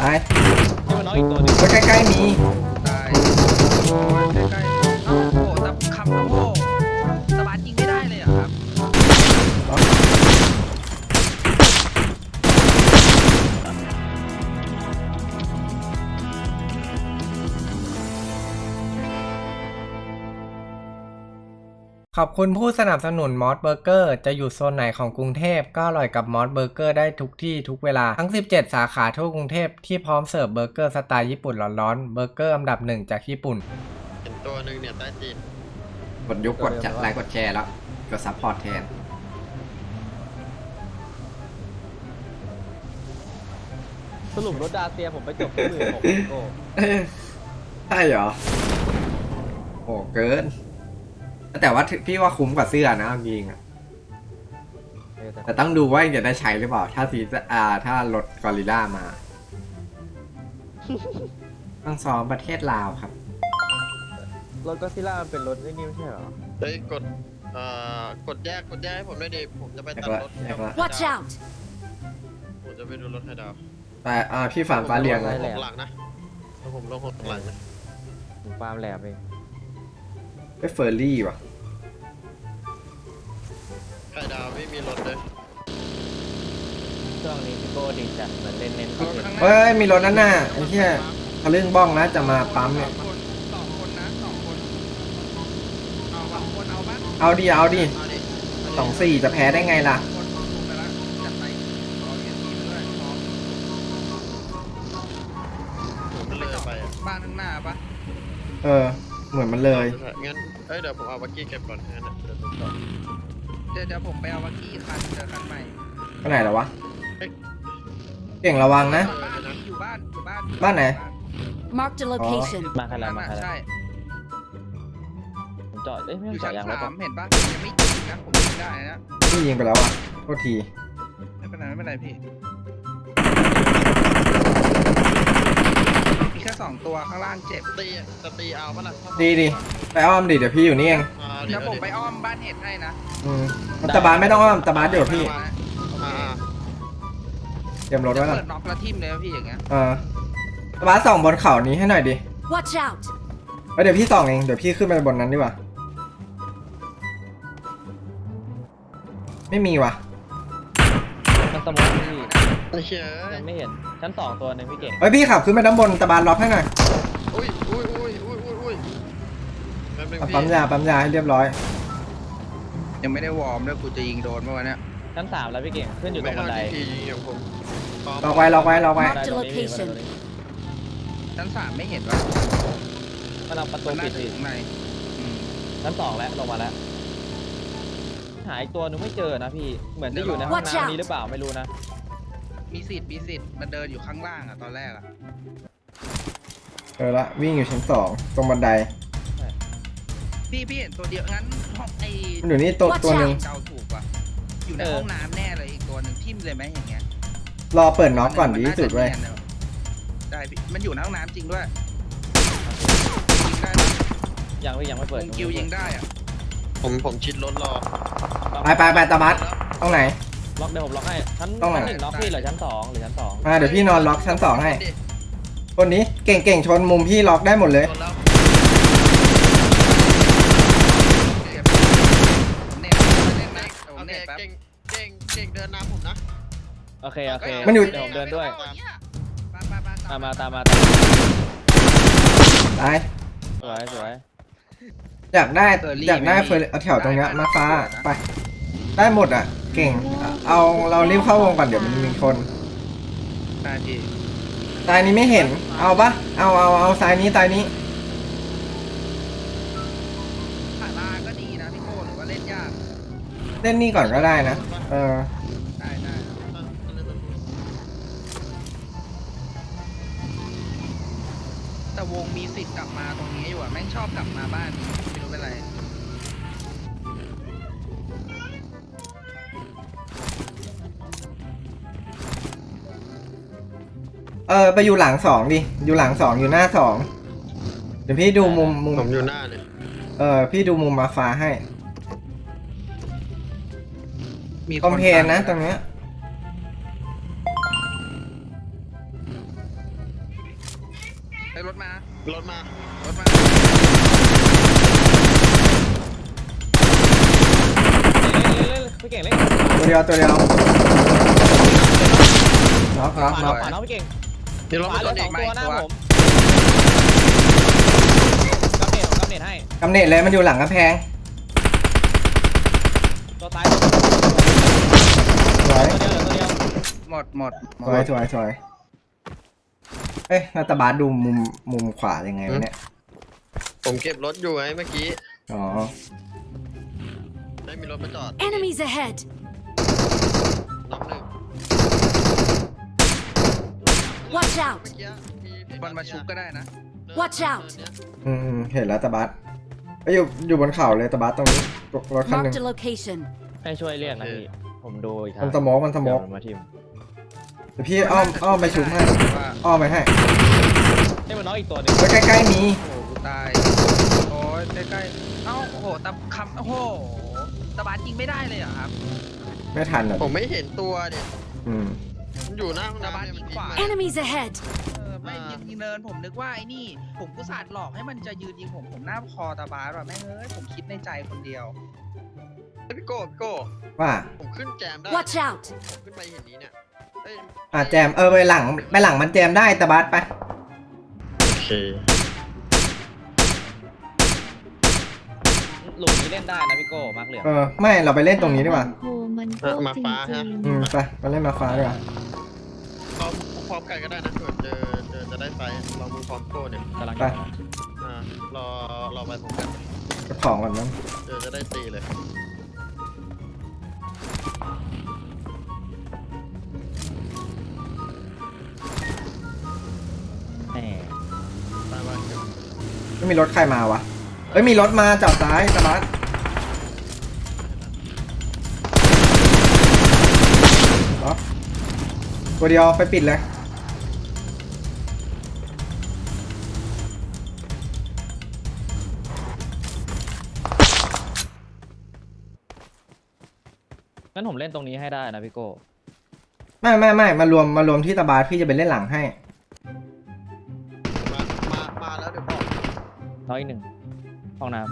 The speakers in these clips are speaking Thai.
ตายนี่มันน้องอีกตัวหนึง ก็ใกล้ๆมี ตายโอ้ยใกล้ๆเอ้าโอ้โหตับคำโอ้โห ขอบคุณผู้สนับสนุนมอสเบอร์เกอร์จะอยู่โซนไหนของกรุงเทพก็อร่อยกับมอสเบอร์เกอร์ได้ทุกที่ทุกเวลา ทั้ง 17 สาขาทั่วกรุงเทพที่พร้อมเสิร์ฟเบอร์เกอร์สไตล์ญี่ปุ่นร้อนๆเบอร์เกอร์อันดับหนึ่งจากญี่ปุ่น เห็นตัวหนึ่งเนี่ยใต้ตีนกดยุกกดจัดไลค์กดแชร์แล้วกดซัพพอร์ตแทน สรุปรถดาเซียผมไปจบที่หมื่นหกโอ้ ใช่เหรอ โอ้เกิน แต่ว่าพี่ว่าคุ้มกว่าเสื้อนะเอาจริงๆอะเออแต่แต่ต้องดูว่าจะได้ใช้หรือเปล่า ถ้าซีอ่าถ้ารถกอริลล่ามา ต้องซ้อมประเทศลาวครับ รถก็ซิล่ามันเป็นรถไอ้นี่ไม่ใช่เหรอ เฮ้ยกดเอ่อกดแยกกดแยกให้ผมด้วยดิผมจะไปตัดรถแยกละ Watch out! ผมจะไปดูรถให้ดาวแต่อ่าพี่ฝานฟ้าเรียงลนะงหกหลังนะแล้วผมลงหกหลังนะถึงฟาร์มแหลมเองไปเฟอร์รี่ว่ะ ใครดาวไม่มีรถเลยช่วงนี้พี่โก้ดีจัดเหมือนเล่นเน้นรที่ถสุดข้างหน้าเฮ้ย มีรถนั่นน่ะไอ้เหี้ยทะลึ่งบ้องนะจะมาปั๊มเนี่ย สองคนสองคนนะสองคนเอาสองคนเอาปะเอาดิ เอาดิเอาดิสองสี่จะแพ้ได้ไงล่ะ คนลงไปแล้วจัดไปรอเรียนทีมด้วยพร้อมผมก็เลยไปอะบ้านข้างหน้าปะเออ เหมือนมันเลย งั้นเอ้ยเดี๋ยวผมเอาบักกี้เก็บก่อนงั้นนะเดี๋ยวผมต่อเดี๋ยวเดี๋ยวผมไปเอาวักกี้คันเจอคันใหม่ไปไหนแล้ววะเก่งระวังนะ บ้านอยู่บ้านอยู่บ้านอยู่บ้านไหน Marked a location. มาขนาบ้าดนมาน่ะขนาดใช่ผมจอดเอ้ยไม่อต้อยู่งจอชั้ดนยางรถสาก่อนมเห็นปะยังไม่จริงนะผมยิงได้นะพี่ยิงไปแล้วอะโทษทีไม่เป็นไรไม่เป็นไรพี่มีแค่สองตัวข้างล่างเจ็บตีจะตีเอาปะล่ะดีดิไปอ้อมดิเดี๋ยวพี่อยู่นี่เองอ่า เดี๋ยวผมไปอ้อมบ้านเห็ดให้นะอืมตะบานไม่ต้องอ้อมตะบานเดี๋ยวพี่อ่าอ่าเตรียมรถจะไว้ก่อนเปิดน็อกแล้วทิ่มเลยนะพี่อย่างเงี้ยเออตะบานส่องบนเขานี้ให้หน่อยดิ Watch out! เอ้ยเดี๋ยวพี่ส่องเองเดี๋ยวพี่ขึ้นไปบนนั้นดีกว่า ไม่มีว่ะมันสมองพี่ไอ้เหี้ยยังไม่เห็นชั้นสองตัวหนึ่งพี่เก่งเฮ้ยพี่ขับขึ้นไปด้านบนตะบานล็อกให้หน่อยอุ้ยอุ้ยอุ้ยอุ้ยอุ้ยอุ้ยแป๊บ นึงเอาพี่ปั๊มยาปั๊มยาให้เรียบร้อย ยังไม่ได้วอร์มด้วยกูจะยิงโดนเมื่อวันเนี้ยชั้นสามแล้วพี่เก่งขึ้นอยู่ตรไม่งบัเอานไดทีทีอย่างผมล็อกไว้ล็อกไว้ล็อกไว้ Marked a location. ชั้นสามไม่เห็นวะมันเอาประตูมันน่าปิดจะออียู่กข้างในอืมชั้นสองแล้วลงมาแล้ว หายตัวหนึงไม่เจอนะพี่ เหมือนจะอยู่ในห้อง Watch น้ำ out นี้หรือเปล่าไม่รู้นะ มีสิทธิ์มีสิทธิ์มันเดินอยู่ข้างล่างอะตอนแรกอะเออละวิ่งอยู่ชั้นสองตรงบันได พี่พี่เห็นตัวเดียวงั้นห้องไอ้มันอยู่นี่ตัว Watch ตัวหนึ่ง out เดาถูกว่ะอยู่ในห้องน้ำแน่เลยอีกตัวหนึ่งทิ่มเลยไหมอย่างเงี้ยรอเปิดน็อกก่อนดีที่สุดเว้ยมันน่าจะนีนนะได้พี่มันอยู่ในห้องน้ำจริงด้วยยิงได้ปะยังพี่ยังไม่วเปิดงคิวยิงได้อะผมผมชิดรถรอไปไปไปตะบัสตรงไหน ล็อกเดี๋ยวผมล็อกให้ชั้นต้องไหน ชั้นหนึ่งล็อกพี่เหรือชั้นสองหรือชั้นสองมาเดี๋ยวพี่นอนล็อกชั้นสองให้คนนี้เก่งเก่งชนมุมพี่ล็อกได้หมดเลยชนแล้ว เจ็บผมเน็ตผมเน็ต นะผมโอเคเน็ตแป๊บ เก่งเก่งเก่งเดินน้ำผมนะ โอเค โอเคมันอยู่ เดี๋ยวผมเดินด้วยไปไปไปตามมาตามมาตามมาตาย สวยสวยอยากได้อยากได้เฟอร์เอาแถวตรงเนี้ยมาฟ้าไป ได้หมดอะ เก่ง เอาเรารีบเข้าวงก่อนเดี๋ยวมันมีคนได้พี่ตายนี้ไม่เห็น เอาปะเอาเอาเอาซ้ายนี้ตายนี้ เล่นนี่ก่อนก็ได้นะ เออ ได้ได้แต่วงมีสิทธิ์กลับมาตรงนี้อยู่อะแม่งชอบกลับมาบ้านนี้ไม่รู้เป็นไรเออ ไปอยู่หลังสองดิ อยู่หลังสองอยู่หน้าสอง เดี๋ยวพี่ดูมุมมุม ผมอยู่หน้าเนี่ยเออ พี่ดูมุมมาฟ้าให้ มีคอมเพลนนะตรงเนี้ยฮ้ยรถมารถมารถมาเล่นๆๆพี่เก่งเล่นตัวเดียวตัวเดียวน็อกน็อกขวาน็อกขวาน้องพี่เก่งเดี๋ยวรถขวามาเหตัลืวอนี้สองตัวหน้าผมกำเนิดกำเนิดให้กำเนิดเลยมันอยู่หลังกำแพงตัวซ้ายสวย ตัวเดียวเหลือตัวเดียว หม ดหมดหมสวยดสวยสวยเอ้ยนาตาบาสดูมุมมุมขวายังไงวะเนี่ย ผมเก็บรถอยู่ไงเมื่อกี้ อ๋อ ได้มีรถมาจอด Enemies ahead! น็อกหนึ่ง Watch out! เมื่อกี้มีเพจมันมาชุบก็ได้นะ เดิน Watch out เดินเนี้ยอืมอืมเห็นแล้วตาบาสเอ้ยอยู่อยู่บนเขาเลยตาบาสตรงนี้รถคันหนึ่ง Marked a location. ให้ช่วยเรียกนะพี่ ผมดูอีกครั้มันงสโมองมันสโมอง เดี๋ยวมาทีมเดี๋ยวพี่อ้อมอ้อมไปชุบให้ว่าอ้อมไปให้นี่มันน้องอีกตัวหนึงแล้วใกล้ๆมีโอ้โหกูตาย โอ้ยใกล้ๆเอ้าโอ้โหตะคำโอ้โหตะบานยิงไม่ได้เลยเหรอครับไม่ทันอะผมไม่เห็นตัวเนี่ยอืมมันอยู่หน้าห้องน้ำเนี่ยมันตะบานยิงขวายิงมา Enemies ahead! เออไม่ยิงยิงเนินผมนึกว่าไอ้นี่ ผมกุศาดหลอกให้มันจะยืนยิงผมผมหน้าคอตาบานแบบแม่งเอ้ยผมคิดในใจคนเดียว เฮ้ยพี่โก้พี่โก้ว่าผมขึ้นแจมได้ Watch out! ผมขึ้นไปเห็นนี้เนี่ยเอ้ยอะแจมเออไปหลังไปหลังมันแจมได้ตาบาสไปโอเคหลุมนี้เล่นได้นะพี่โก้มาร์กเหลืองเออไม่เราไปเล่นตรงนี้ดีกว่าโอ้มันอะโก้มาจริฟ้าฮะงอืมไปไปเล่นมาฟ้าดีกว่าพร้อมพร้อมกันก็ได้นะเผื่อเจอเจอจะได้ไฟลองมือพร้อมโก้เนี่ยกำลังไปจะมาอ่ารอรอไปผมกันเก็บของก่อนมั้งเจอจะได้ตีเลย ไม่มีรถใครมาวะ เอ้ยมีรถมาจอดซ้ายตาบาสล็อกตัวเดียวไปปิดเลยงั้นผมเล่นตรงนี้ให้ได้นะพี่โก้ ไม่ไม่ไม่มารวมมารวมที่ตาบาสพี่จะไปเล่นหลังให้ น้อยอีกหนึ่งห้องน้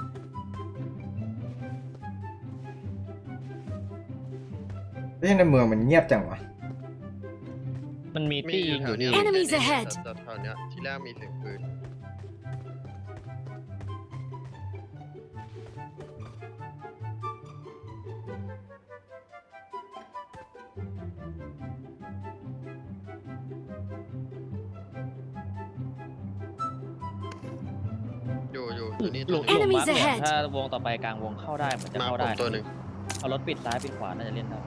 เฮ้ยในเมืองมันเงียบจังวะำมันมีมีตี้อยิยู่งแถอวยู่เนี้นี่ย Enemies เนี่ย ahead แถวๆเนี้ยที่แรกมีเสียงปืน อยู่อยู่อยู่นี่หลุมตัวหลุม Enemies มาร์กเหลือง ahead ถ้าวงต่อไปกลางวงเข้าได้เหมือนจะมาเข้าผได้มตัวหนึ่งเอารถปิดซ้ายปิดขวาน่าจะเล่นได้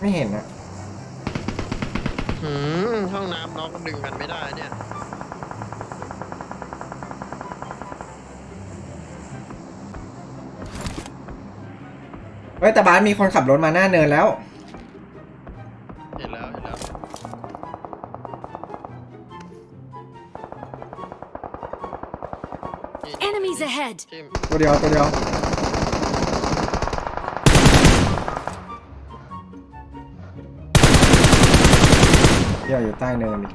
ไม่เห็นอะหืมห้องน้ำน้องดึงกันไม่ได้เนี่ยเฮ้ยตาบาสมีคนขับรถมาหน้าเนินแล้ว Enemies ahead! จิ้มตัวเดียวตัวเดียวเดี๋ยวอยู่ใต้เนินอีก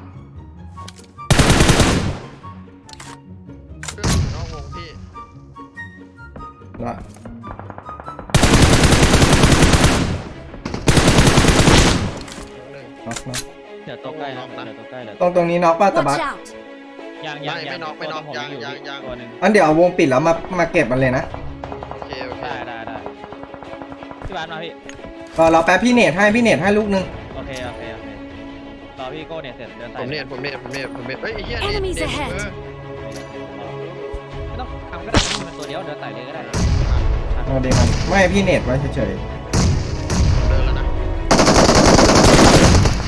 เครื่องอยู่นอกวงพี่ละหนึ่งน็อกน็อกเดี๋ยวตัวใกล้ล็นะอกนะเดี๋ยวตัวใกล้เดี๋ยวตรงตรงนี้น็อกป่ะตาบา Watch ส out! ยังยังไม่ไม่น็อกไม่น็อกตัวผมยังอยู่ยังยัง ตัวหนึ่งอันเดี๋ยวเอาวงปิดแล้วมามาเก็บมันเลยนะโอเคโอเคได้ได้ได้พี่บาสมาพี่ รอเราแป๊บพี่เนทให้พี่เนทให้ลูกนึงโอเคโอเคโอเครอพี่โก้เนี่ยเสร็จเดินผสายมเน็ตผมเน็ตผมเน็ตผมเน็ตเฮ้ยไอ้เหี้ย Enemies เน็ต ahead เออไม่ต้องทำก็ได้มันเป็นตัวเดียวเดินสายเลยก็ได้เอาเดมันไม่พี่เนทไว้เฉยเดินแล้วนะ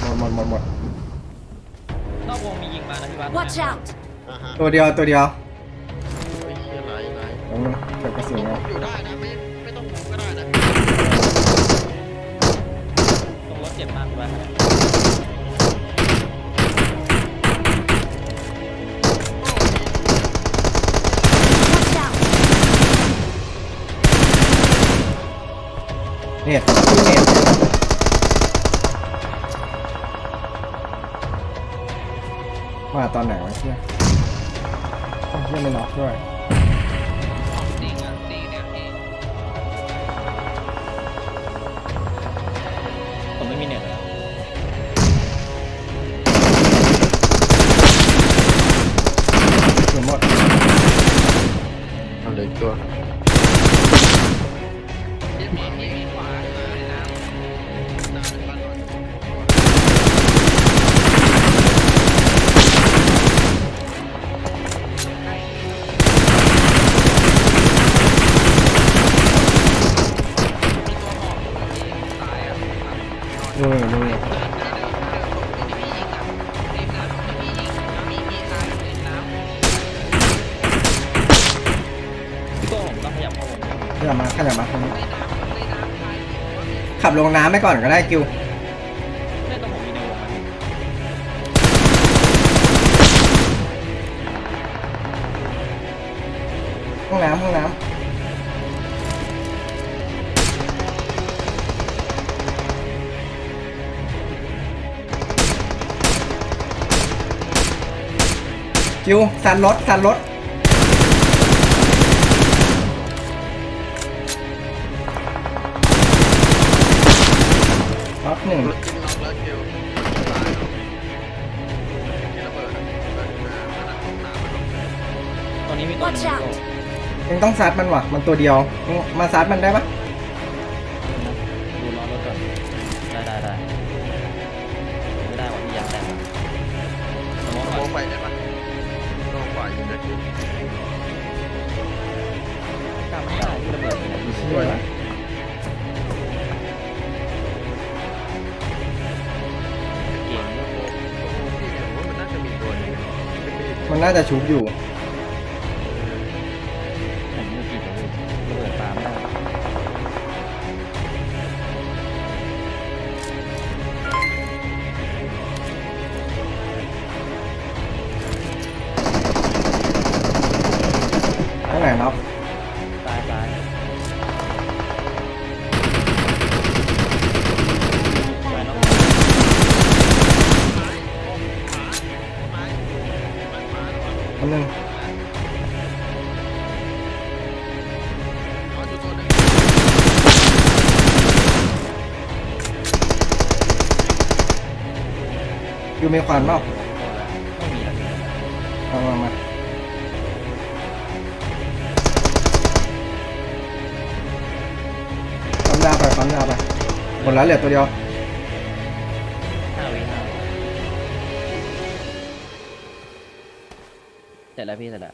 ๆหมดหมดหมดหมด นอกวงมียิงมานะพี่บาส Watch out! อ่าฮะตัวเดียวตัวเดียวไอ้เหี้ยไหลไหลเอามึงเก็บกระสุนผไว้มอยู่ได้นะไม่ไม่ต้องมุมก็ได้นะตรงรถเจ็บมากพี่บาส Watch out! เนท มาตอนไหนวะ ดูนี่ดูเดินเดินเดินที่พี่ยิงอะริมน้ำที่พี่ยิงน้ำมีมีตายริมน้ำพี่โก้ผมต้องขยับเข้าวงขยับมาขยับมาตรงนี้ในน้ำในน้ำตายผมว่ามีขับลงน้ำไปก่อนก็ได้กิวไม่ต้องผมมีในวงอะห้องน้ำห้องน้ำ กิวสันรถสันรถล็อกหนึ่งรถจิ้มน็อกแล้วคิวตายเนาะมีระเบิดอะระเบิดหน้ามันอะหน้ามันอะตอนนี้มีตัวหนึง Watch พี่ out โก้ยังต้องซัดมันว่ะ มันตัวเดียวมึงมาซัดมันได้ปะ ไปไหนพี่เชื่อนะเกมด้วยโอ้โหพี่เนี่ยผมว่ามันน่าจะมีตัวหนึงนะเป็นมีดมันน่าจะชุบอยู่ ผมไม่กี่ตัวพี่ระเบิดปาไม่ได้ข้างไหนน็อก อยู่มีควันเปล่าไม่มีแล้วพี่เอามามาปั๊มยาไปปั๊มยาไปหมดแล้วเหลือตัวเดียวห้าวิห้าวิเสร็จแล้วพี่เสร็จแล้ว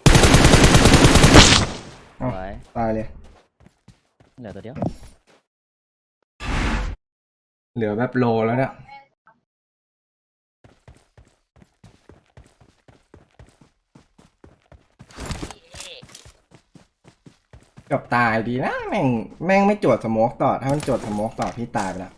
เอาไว้ตายเลย เหลือตัวเดียว เหลือแบบโลแล้วเนี่ย กับตายดีนะแม่งแม่งไม่จวดสโมกต่อ ถ้ามันจวดสโมกต่อพี่ตายไปละ